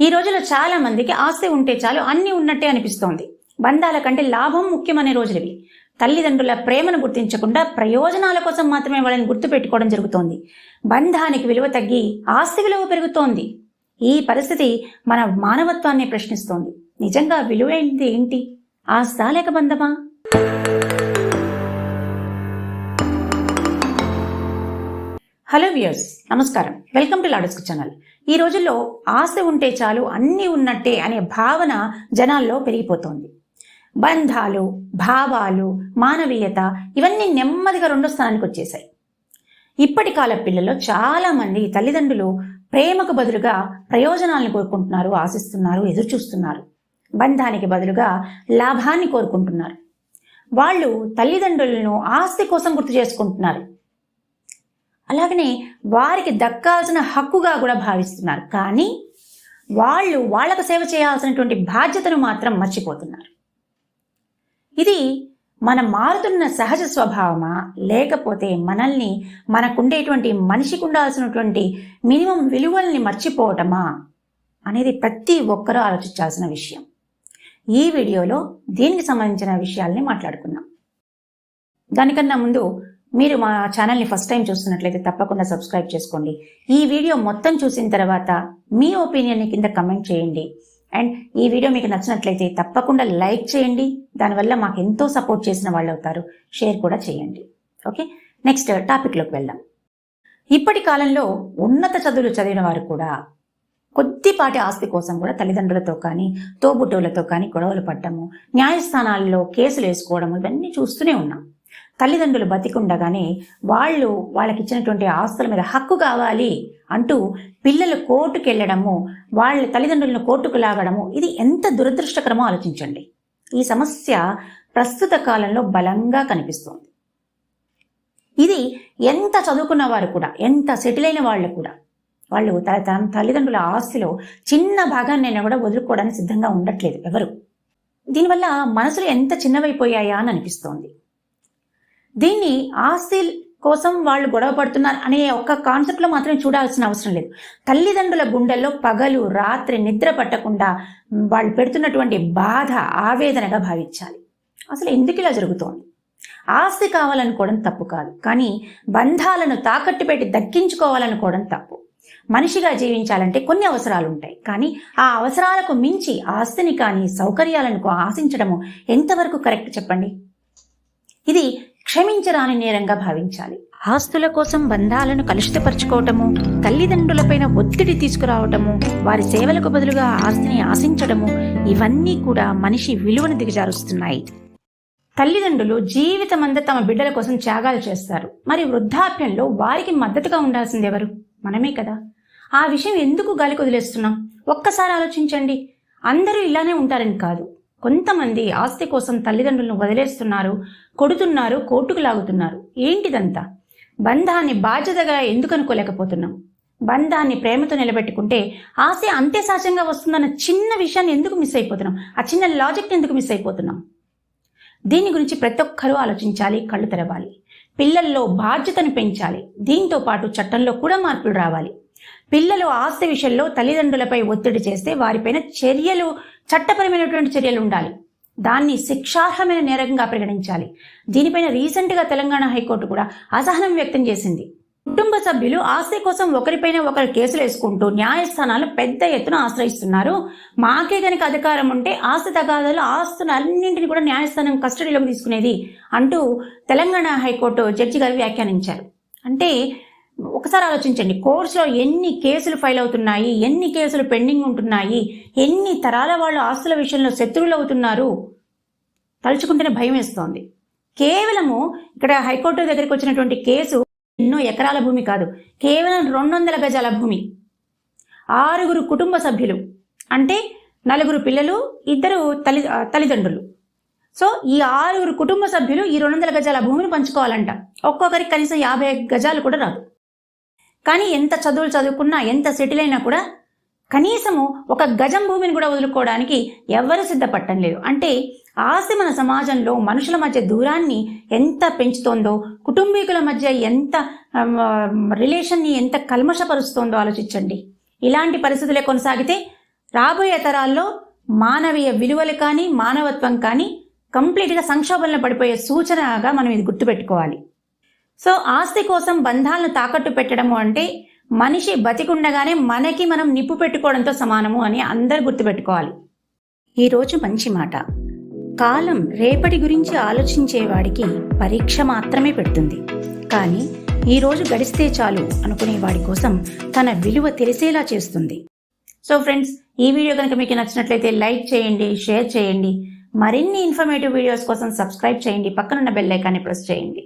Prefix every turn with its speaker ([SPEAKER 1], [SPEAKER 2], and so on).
[SPEAKER 1] ఈ రోజుల్లో చాలా మందికి ఆస్తి ఉంటే చాలు అన్ని ఉన్నట్టే అనిపిస్తోంది. బంధాల కంటే లాభం ముఖ్యమనే రోజులవి. తల్లిదండ్రుల ప్రేమను గుర్తించకుండా ప్రయోజనాల కోసం మాత్రమే వాళ్ళని గుర్తుపెట్టుకోవడం జరుగుతోంది. బంధానికి విలువ తగ్గి ఆస్తి విలువ పెరుగుతోంది. ఈ పరిస్థితి మన మానవత్వాన్ని ప్రశ్నిస్తోంది. నిజంగా విలువైంది ఏంటి? ఆస్తా లేక బంధమా? హలో వ్యూయర్స్ నమస్కారం. వెల్కమ్ టు లాడస్క్ ఛానల్. ఈ రోజుల్లో ఆస్తి ఉంటే చాలు అన్నీ ఉన్నట్టే అనే భావన జనాల్లో పెరిగిపోతోంది. బంధాలు భావాలు మానవీయత ఇవన్నీ నెమ్మదిగా రెండో స్థానానికి వచ్చేసాయి ఇప్పటి కాల పిల్లల్లో చాలామంది తల్లిదండ్రులు ప్రేమకు బదులుగా ప్రయోజనాలను కోరుకుంటున్నారు ఆశిస్తున్నారు ఎదురు చూస్తున్నారు బంధానికి బదులుగా లాభాన్ని కోరుకుంటున్నారు. వాళ్ళు తల్లిదండ్రులను ఆస్తి కోసం గుర్తు చేసుకుంటున్నారు. అలాగనే వారికి దక్కాల్సిన హక్కుగా కూడా భావిస్తున్నారు. కానీ వాళ్ళు వాళ్ళకు సేవ చేయాల్సినటువంటి బాధ్యతను మాత్రం మర్చిపోతున్నారు. ఇది మన మారుతున్న సహజ స్వభావమా? లేకపోతే మనల్ని మనకుండేటువంటి మనిషికి ఉండాల్సినటువంటి మినిమం విలువల్ని మర్చిపోవటమా? అనేది ప్రతి ఒక్కరూ ఆలోచించాల్సిన విషయం. ఈ వీడియోలో దీనికి సంబంధించిన విషయాల్ని మాట్లాడుకున్నాం దానికన్నా ముందు మీరు మా ఛానల్ని ఫస్ట్ టైం చూస్తున్నట్లయితే తప్పకుండా సబ్స్క్రైబ్ చేసుకోండి. ఈ వీడియో మొత్తం చూసిన తర్వాత మీ ఒపీనియన్ని కింద కమెంట్ చేయండి. అండ్ ఈ వీడియో మీకు నచ్చినట్లయితే తప్పకుండా లైక్ చేయండి. దానివల్ల మాకు ఎంతో సపోర్ట్ చేసిన వాళ్ళు అవుతారు. షేర్ కూడా చేయండి. ఓకే? నెక్స్ట్ టాపిక్లోకి వెళ్దాం. ఇప్పటి కాలంలో ఉన్నత చదువులు చదివిన వారు కూడా కొద్దిపాటి ఆస్తి కోసం కూడా తల్లిదండ్రులతో కానీ తోబుట్టువులతో కానీ గొడవలు పడ్డము న్యాయస్థానాల్లో కేసులు వేసుకోవడము ఇవన్నీ చూస్తూనే ఉన్నాం. తల్లిదండ్రులు బతికుండగానే వాళ్ళు వాళ్ళకి ఇచ్చినటువంటి ఆస్తుల మీద హక్కు కావాలి అంటూ పిల్లలు కోర్టుకు వెళ్ళడము వాళ్ళ తల్లిదండ్రులను కోర్టుకు లాగడము ఇది ఎంత దురదృష్టకరమో ఆలోచించండి. ఈ సమస్య ప్రస్తుత కాలంలో బలంగా కనిపిస్తోంది. ఇది ఎంత చదువుకున్న వారు కూడా ఎంత సెటిల్ అయిన వాళ్ళు కూడా వాళ్ళు తన తన తల్లిదండ్రుల ఆస్తిలో చిన్న భాగాన్నైనా కూడా వదులుకోవడానికి సిద్ధంగా ఉండట్లేదు ఎవరు. దీనివల్ల మనసులు ఎంత చిన్నవైపోయాయా అని అనిపిస్తోంది. దీన్ని ఆస్తి కోసం వాళ్ళు గొడవ పడుతున్నారు అనే ఒక్క కాన్సెప్ట్లో మాత్రం చూడాల్సిన అవసరం లేదు. తల్లిదండ్రుల గుండెల్లో పగలు రాత్రి నిద్ర పట్టకుండా వాళ్ళు పెడుతున్నటువంటి బాధ ఆవేదనగా భావించాలి. అసలు ఎందుకు ఇలా జరుగుతోంది? ఆస్తి కావాలనుకోవడం తప్పు కాదు. కానీ బంధాలను తాకట్టు పెట్టి దక్కించుకోవాలనుకోవడం తప్పు. మనిషిగా జీవించాలంటే కొన్ని అవసరాలు ఉంటాయి. కానీ ఆ అవసరాలకు మించి ఆస్తిని కానీ సౌకర్యాలను ఆశించడము ఎంతవరకు కరెక్ట్ చెప్పండి? ఇది క్షమించరాని నేరంగా భావించాలి. ఆస్తుల కోసం బంధాలను కలుషితపరచుకోవటము తల్లిదండ్రులపైన ఒత్తిడి తీసుకురావటము వారి సేవలకు బదులుగా ఆస్తిని ఆశించడము ఇవన్నీ కూడా మనిషి విలువను దిగజారుస్తున్నాయి. తల్లిదండ్రులు జీవితమంతా తమ బిడ్డల కోసం త్యాగాలు చేస్తారు. మరి వృద్ధాప్యంలో వారికి మద్దతుగా ఉండాల్సింది ఎవరు? మనమే కదా. ఆ విషయం ఎందుకు గాలికి వదిలేస్తున్నాం? ఒక్కసారి ఆలోచించండి. అందరూ ఇలానే ఉంటారని కాదు. కొంతమంది ఆస్తి కోసం తల్లిదండ్రులను వదిలేస్తున్నారు కొడుతున్నారు కోర్టుకు లాగుతున్నారు. ఏంటిదంతా? బంధాన్ని బాధ్యతగా ఎందుకు అనుకోలేకపోతున్నాం? బంధాన్ని ప్రేమతో నిలబెట్టుకుంటే ఆస్తి అంతే సహజంగా వస్తుందన్న చిన్న విషయాన్ని ఎందుకు మిస్ అయిపోతున్నాం? ఆ చిన్న లాజిక్ని ఎందుకు మిస్ అయిపోతున్నాం? దీని గురించి ప్రతి ఒక్కరూ ఆలోచించాలి కళ్ళు తెరవాలి. పిల్లల్లో బాధ్యతను పెంచాలి. దీంతో పాటు చట్టంలో కూడా మార్పులు రావాలి. పిల్లలు ఆస్తి విషయంలో తల్లిదండ్రులపై ఒత్తిడి చేస్తే వారిపైన చర్యలు చట్టపరమైనటువంటి చర్యలు ఉండాలి. దాన్ని శిక్షార్హమైన నేరంగా పరిగణించాలి. దీనిపైన రీసెంట్గా తెలంగాణ హైకోర్టు కూడా అసహనం వ్యక్తం చేసింది. కుటుంబ సభ్యులు ఆస్తి కోసం ఒకరిపైన ఒకరు కేసులు వేసుకుంటూ న్యాయస్థానాలు పెద్ద ఎత్తున ఆశ్రయిస్తున్నారు. మాకే గనక అధికారం ఉంటే ఆస్తి తగాదాలు ఆస్తులు అన్నింటినీ కూడా న్యాయస్థానం కస్టడీలోకి తీసుకునేది అంటూ తెలంగాణ హైకోర్టు జడ్జి గారు వ్యాఖ్యానించారు. అంటే ఒకసారి ఆలోచించండి. కోర్సులో ఎన్ని కేసులు ఫైల్ అవుతున్నాయి? ఎన్ని కేసులు పెండింగ్ ఉంటున్నాయి? ఎన్ని తరాల వాళ్ళు ఆస్తుల విషయంలో శత్రువులు అవుతున్నారు? తలుచుకుంటేనే భయం వేస్తోంది. కేవలము ఇక్కడ హైకోర్టు దగ్గరికి వచ్చినటువంటి కేసు ఎన్నో ఎకరాల భూమి కాదు. కేవలం రెండు వందల గజాల భూమి. ఆరుగురు కుటుంబ సభ్యులు. అంటే నలుగురు పిల్లలు ఇద్దరు తల్లి తల్లిదండ్రులు. సో ఈ ఆరుగురు కుటుంబ సభ్యులు ఈ రెండు వందల గజాల భూమిని పంచుకోవాలంట. ఒక్కొక్కరికి కనీసం యాభై గజాలు కూడా రాదు. కానీ ఎంత చదువులు చదువుకున్నా ఎంత సెటిల్ అయినా కూడా కనీసము ఒక గజం భూమిని కూడా వదులుకోవడానికి ఎవరు సిద్ధపట్టం లేదు. అంటే ఆస్తి మన సమాజంలో మనుషుల మధ్య దూరాన్ని ఎంత పెంచుతోందో కుటుంబీకుల మధ్య ఎంత రిలేషన్ని ఎంత కల్మషపరుస్తోందో ఆలోచించండి. ఇలాంటి పరిస్థితులే కొనసాగితే రాబోయే తరాల్లో మానవీయ విలువలు కానీ మానవత్వం కానీ కంప్లీట్గా సంక్షోభంలో పడిపోయే సూచనగా మనం ఇది గుర్తుపెట్టుకోవాలి. సో ఆస్తి కోసం బంధాలను తాకట్టు పెట్టడము అంటే మనిషి బతికుండగానే మనకి మనం నిప్పు పెట్టుకోవడంతో సమానము అని అందరు గుర్తుపెట్టుకోవాలి. ఈరోజు మంచి మాట. కాలం రేపటి గురించి ఆలోచించేవాడికి పరీక్ష మాత్రమే పెడుతుంది. కానీ ఈరోజు గడిస్తే చాలు అనుకునే వాడి కోసం తన విలువ తెలిసేలా చేస్తుంది. సో ఫ్రెండ్స్ ఈ వీడియో కనుక మీకు నచ్చినట్లయితే లైక్ చేయండి షేర్ చేయండి. మరిన్ని ఇన్ఫర్మేటివ్ వీడియోస్ కోసం సబ్స్క్రైబ్ చేయండి. పక్కనున్న బెల్ ఐకాన్ని ప్రెస్ చేయండి.